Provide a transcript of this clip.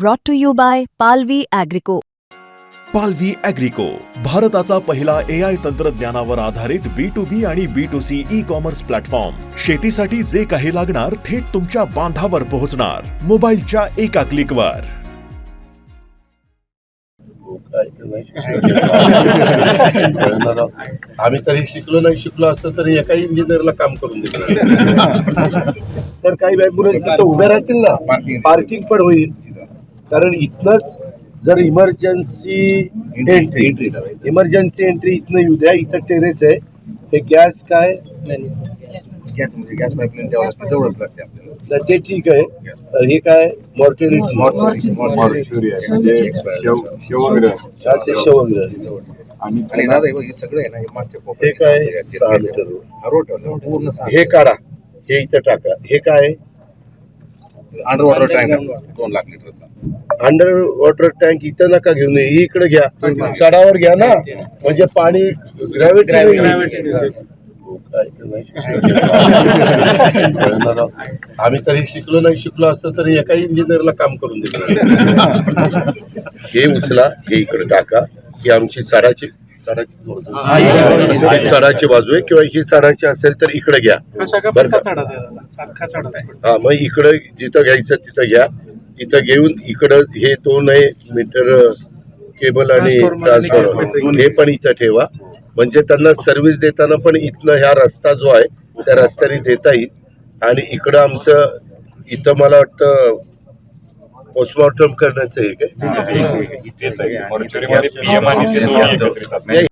brought to you by Palvi Agrico. पालवी अॅग्रिको भारताचा पहिला ए आय तंत्रज्ञानावर आधारित बी टू बी आणि B to C e commerce platform शेतीसाठी जे काही लागणार थेट तुमच्या बांधावर पोहोचणार. मोबाईलच्या एका क्लिकवर आम्ही तरी शिकलो नाही शिकलो असतो तरी एका इंजिनियरला काम करून दिलं तर काही ॲम्ब्युलन्स उभ्या राहतील ना? पार्किंग पण होईल. कारण इथनच जर इमर्जन्सी एंट्री इमर्जन्सी एंट्री इथनं येऊ द्या इथं टेरेस आहे हे गॅस काय? गॅस म्हणजे गॅस पाईपलाईन द्यावं जवळच लागते आपल्याला. तर ते ठीक आहे. तर हे काय? मॉर्चरी ते शवग्रह. आणि दादा हे हे सगळं आहे ना हे मागच्या हे काय. सहा मीटर. हा रोड पूर्ण हे काढा. हे इथं टाका. हे काय? अंडर वॉटर टँक दोन लाख लिटरचा. अंडर वॉटर टँक इथं नका घेऊन ये, हे इकडे घ्या. सडावर घ्या ना. म्हणजे पाणी ग्रॅव्हिटी आम्ही तरी शिकलो नाही शिकलो असतो तरी एका इंजिनियरला काम करून दिलं हे उचला हे इकडे टाका. ही आमची चाराची चाराची बाजू आहे किंवा ही चाराची असेल तर इकडे घ्या. बरं? हा मग इकडं जिथं घ्यायचं तिथं घ्या. तिथं घेऊन इकडं हे दोन आहे मीटर केबल आणि ट्रान्सफॉर्मर हे पण इथं ठेवा. म्हणजे त्यांना सर्व्हिस देताना पण इथनं ह्या रस्ता जो आहे त्या रस्त्याने देता येईल. आणि इकडं आमचं इथं मला वाटतं पोस्टमॉर्टम करण्याचं हे. काय